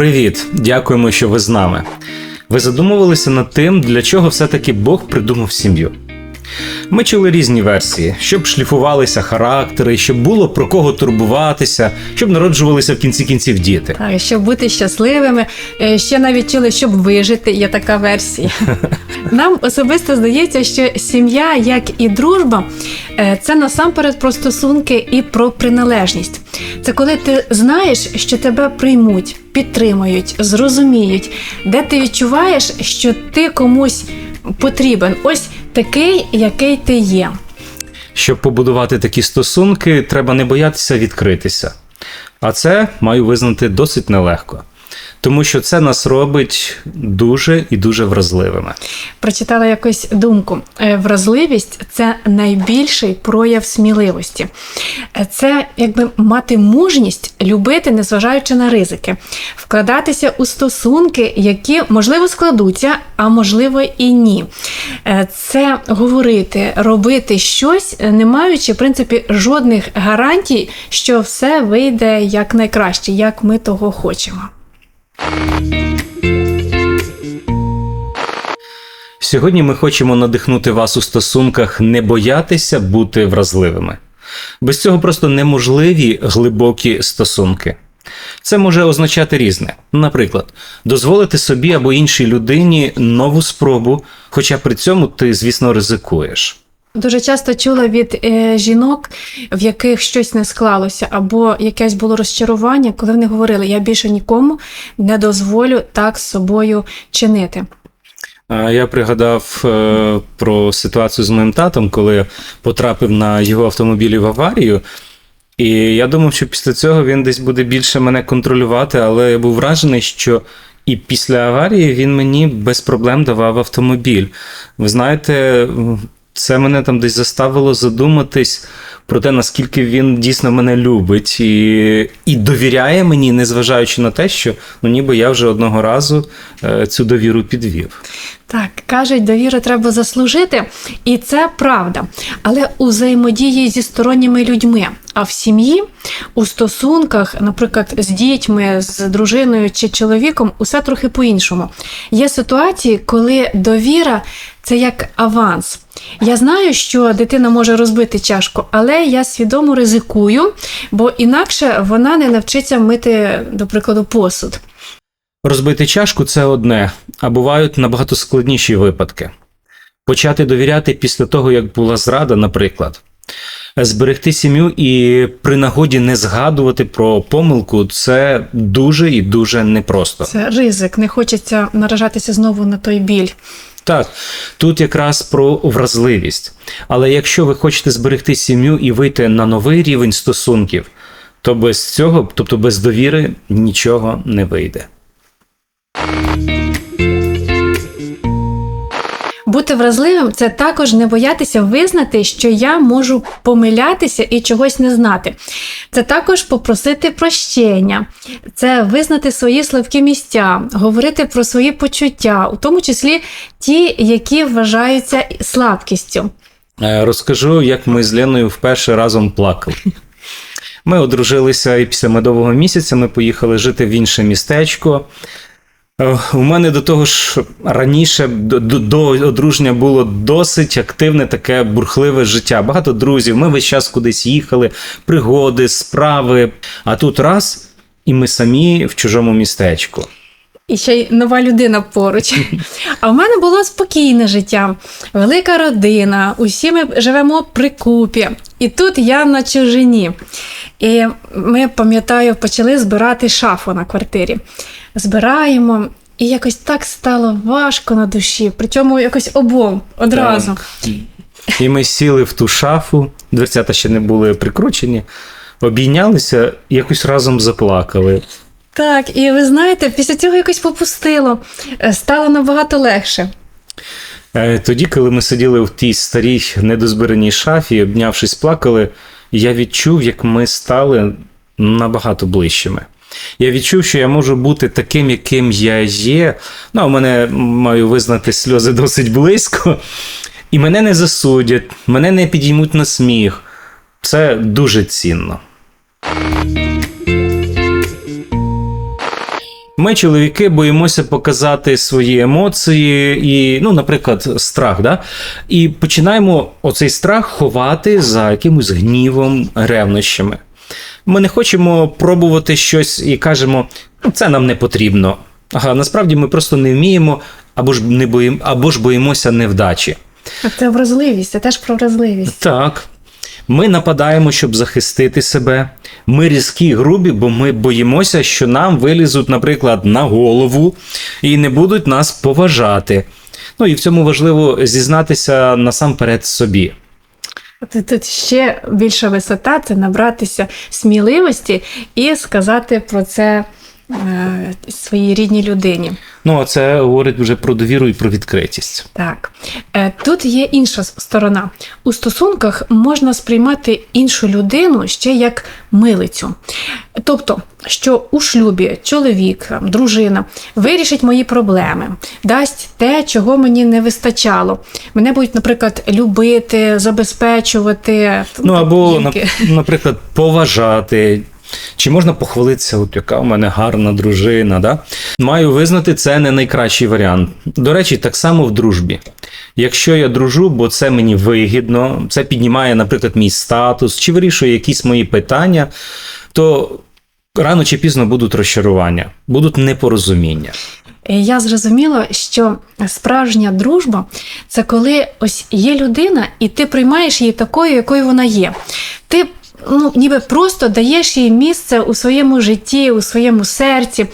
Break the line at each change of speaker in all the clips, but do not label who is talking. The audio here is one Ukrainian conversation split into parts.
Привіт! Дякуємо, що ви з нами. Ви задумувалися над тим, для чого все-таки Бог придумав сім'ю. Ми чули різні версії, щоб шліфувалися характери, щоб було про кого турбуватися, щоб народжувалися в кінці кінців діти.
Так, щоб бути щасливими, Е, ще навіть чули, щоб вижити, є така версія. Нам особисто здається, що сім'я, як і дружба, е, це насамперед про стосунки і про приналежність. Це коли ти знаєш, що тебе приймуть, підтримують, зрозуміють, де ти відчуваєш, що ти комусь потрібен. Ось такий, який ти є.
Щоб побудувати такі стосунки, треба не боятися відкритися. А це маю визнати досить нелегко, тому що це нас робить дуже і дуже вразливими.
Прочитала якусь думку. Е, Вразливість це найбільший прояв сміливості. Е, Це якби мати мужність любити, незважаючи на ризики, вкладатися у стосунки, які можливо складуться, а можливо і ні. Е, Це говорити, робити щось, не маючи в принципі жодних гарантій, що все вийде як найкраще, як ми того хочемо.
Сьогодні ми хочемо надихнути вас у стосунках не боятися бути вразливими. Без цього просто неможливі глибокі стосунки. Це може означати різне. Наприклад, дозволити собі або іншій людині нову спробу, хоча при цьому ти, звісно, ризикуєш.
Дуже часто чула від е, жінок, в яких щось не склалося, або якесь було розчарування, коли вони говорили: я більше нікому не дозволю так з собою чинити.
Я пригадав е, про ситуацію з моїм татом, коли потрапив на його автомобілі в аварію. І я думав, що після цього він десь буде більше мене контролювати, але я був вражений, що і після аварії він мені без проблем давав автомобіль. Ви знаєте, це мене там десь заставило задуматись про те, наскільки він дійсно мене любить і, і довіряє мені, незважаючи на те, що ну, ніби я вже одного разу е, цю довіру підвів.
Так, кажуть, довіру треба заслужити, і це правда. Але у взаємодії зі сторонніми людьми. А в сім'ї, у стосунках, наприклад, з дітьми, з дружиною чи чоловіком, усе трохи по-іншому. Є ситуації, коли довіра це як аванс. Я знаю, що дитина може розбити чашку, але я свідомо ризикую, бо інакше вона не навчиться мити, до прикладу, посуд.
Розбити чашку це одне, а бувають набагато складніші випадки. Почати довіряти після того, як була зрада, наприклад. Зберегти сім'ю і при нагоді не згадувати про помилку це дуже і дуже непросто.
Це ризик, не хочеться наражатися знову на той біль.
Так, тут якраз про вразливість. Але якщо ви хочете зберегти сім'ю і вийти на новий рівень стосунків, то без цього, тобто без довіри, нічого не вийде.
Бути вразливим це також не боятися визнати, що я можу помилятися і чогось не знати. Це також попросити прощення, це визнати свої слабкі місця, говорити про свої почуття, у тому числі ті, які вважаються слабкістю.
Е, Розкажу, як ми з Леною вперше разом плакали. Ми одружилися і після медового місяця ми поїхали жити в інше містечко. Е, У мене до того ж раніше до, до, одруження було досить активне таке бурхливе життя. Багато друзів. Ми весь час кудись їхали, пригоди, справи. А тут раз, і ми самі в чужому містечку.
І ще й нова людина поруч. А в мене було спокійне життя, велика родина, усі ми живемо при купі. І тут я на чужині. І ми, пам'ятаю, почали збирати шафу на квартирі. Збираємо, і якось так стало важко на душі, причому якось обом одразу.
Так. І ми сіли в ту шафу, дверцята ще не були прикручені, обійнялися якось разом заплакали.
Так, і ви знаєте, після цього якось попустило, Е, стало набагато легше.
Е, Тоді, коли ми сиділи в тій старій недозбираній шафі, обнявшись, плакали, я відчув, як ми стали набагато ближчими. Я відчув, що я можу бути таким, яким я є. Ну, у мене маю визнати сльози досить близько, і мене не засудять, мене не підіймуть на сміх. Це дуже цінно. Ми, чоловіки, боїмося показати свої емоції і, ну, наприклад, страх, да? і починаємо оцей страх ховати за якимось гнівом, ревнощами. Ми не хочемо пробувати щось і кажемо, «Ну, це нам не потрібно. Ага, насправді ми просто не вміємо, або ж не боїм, або ж боїмося невдачі.
А Це вразливість, це теж про вразливість.
Так. Ми нападаємо, щоб захистити себе. Ми різкі грубі, бо ми боїмося, що нам вилізуть, наприклад, на голову і не будуть нас поважати. Ну і в цьому важливо зізнатися насамперед собі.
Тут, ще більша висота це набратися сміливості і сказати про це своїй рідній людині.
Ну, а це говорить вже про довіру і про відкритість.
Так, Е, тут є інша сторона. У стосунках можна сприймати іншу людину ще як милицю. Тобто, що у шлюбі чоловік, дружина вирішить мої проблеми, дасть те, чого мені не вистачало. Мене будуть, наприклад, любити, забезпечувати.
Ну або,
Жінки.
наприклад, поважати. Чи можна похвалитися, от яка у мене гарна дружина? Да? Маю визнати, це не найкращий варіант. До речі, так само в дружбі. Якщо я дружу, бо це мені вигідно, це піднімає, наприклад, мій статус, чи вирішує якісь мої питання, то рано чи пізно будуть розчарування, будуть непорозуміння.
Я зрозуміла, що справжня дружба це коли ось є людина, і ти приймаєш її такою, якою вона є. Ти ну, ніби просто даєш їй місце у своєму житті, у своєму серці,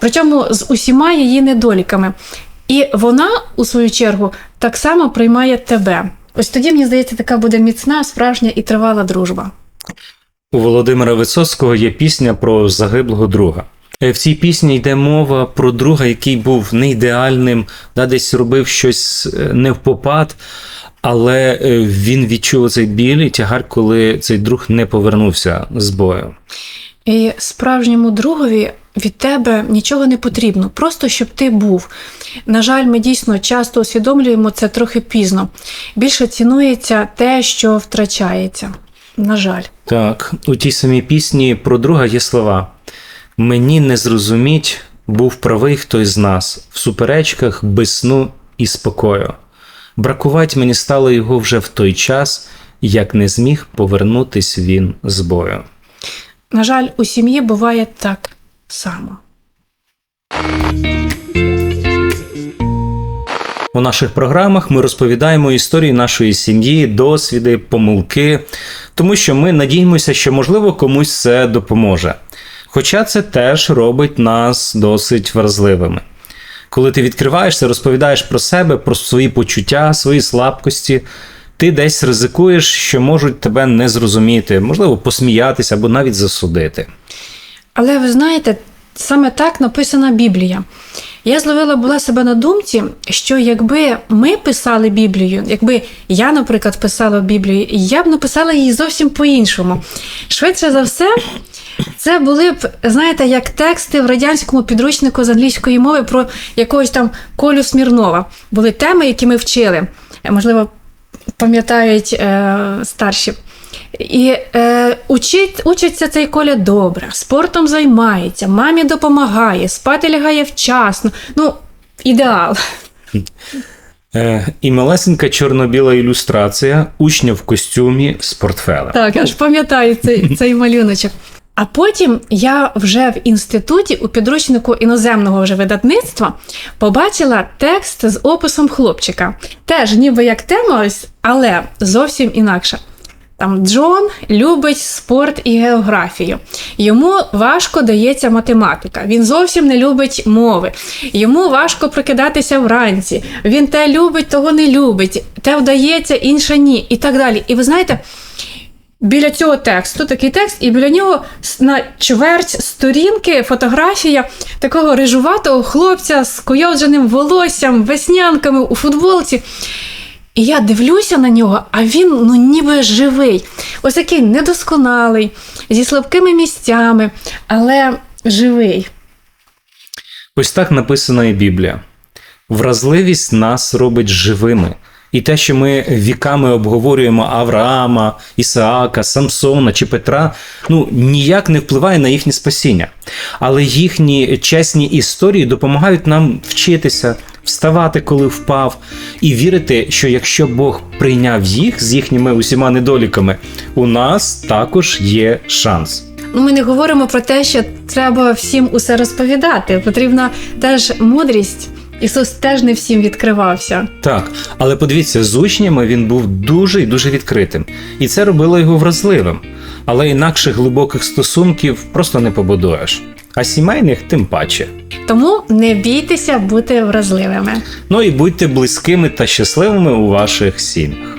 причому з усіма її недоліками. І вона, у свою чергу, так само приймає тебе. Ось тоді, мені здається, така буде міцна, справжня і тривала дружба.
У Володимира Висоцького є пісня про загиблого друга. Е, В цій пісні йде мова про друга, який був не ідеальним, да, десь робив щось е, не в попад, але е, він відчув цей біль і тягар, коли цей друг не повернувся з бою.
І справжньому другові від тебе нічого не потрібно, просто щоб ти був. На жаль, ми дійсно часто усвідомлюємо це трохи пізно. Більше цінується те, що втрачається. На жаль.
Так, у тій самій пісні про друга є слова: Мені не зрозуміть, був правий хтось з нас в суперечках без сну і спокою. Бракувать мені стало його вже в той час, як не зміг повернутись він з бою.
На жаль, у сім'ї буває так само.
У наших програмах ми розповідаємо історії нашої сім'ї, досвіди, помилки, тому що ми надіємося, що можливо комусь це допоможе. Хоча це теж робить нас досить вразливими. Коли ти відкриваєшся, розповідаєш про себе, про свої почуття, свої слабкості, ти десь ризикуєш, що можуть тебе не зрозуміти, можливо, посміятися або навіть засудити.
Але ви знаєте, саме так написана Біблія. Я зловила була себе на думці, що якби ми писали Біблію, якби я, наприклад, писала Біблію, я б написала її зовсім по-іншому. Швидше за все, це були б, знаєте, як тексти в радянському підручнику з англійської мови про якогось там Колю Смірнова. Були теми, які ми вчили. Можливо, пам'ятають е, старші. І е, учить, учиться цей Коля добре, спортом займається, мамі допомагає, спати лягає вчасно. Ну, ідеал.
Е, і малесенька чорно-біла ілюстрація учня в костюмі з портфелем.
Так, аж пам'ятаю цей, цей малюночок. А потім я вже в інституті у підручнику іноземного вже видавництва побачила текст з описом хлопчика. Теж ніби як тема, але зовсім інакша. Там Джон любить спорт і географію. Йому важко дається математика. Він зовсім не любить мови. Йому важко прокидатися вранці. Він те любить, того не любить. Те вдається, інше ні. І так далі. І ви знаєте, біля цього тексту такий текст, і біля нього на чверть сторінки фотографія такого рижуватого хлопця з койодженим волоссям, веснянками у футболці. І я дивлюся на нього, а він ну ніби живий. Ось такий недосконалий, зі слабкими місцями, але живий.
Ось так написана і Біблія. Вразливість нас робить живими, І те, що ми віками обговорюємо Авраама, Ісаака, Самсона чи Петра, ну ніяк не впливає на їхнє спасіння. Але їхні чесні історії допомагають нам вчитися, вставати, коли впав, і вірити, що якщо Бог прийняв їх з їхніми усіма недоліками, у нас також є шанс.
Ну, ми не говоримо про те, що треба всім усе розповідати. Потрібна теж мудрість. Ісус теж не всім відкривався.
Так, але подивіться, з учнями він був дуже і дуже відкритим, і це робило його вразливим. Але інакших глибоких стосунків просто не побудуєш, а сімейних тим паче.
Тому не бійтеся бути вразливими.
Ну і будьте близькими та щасливими у ваших сім'ях.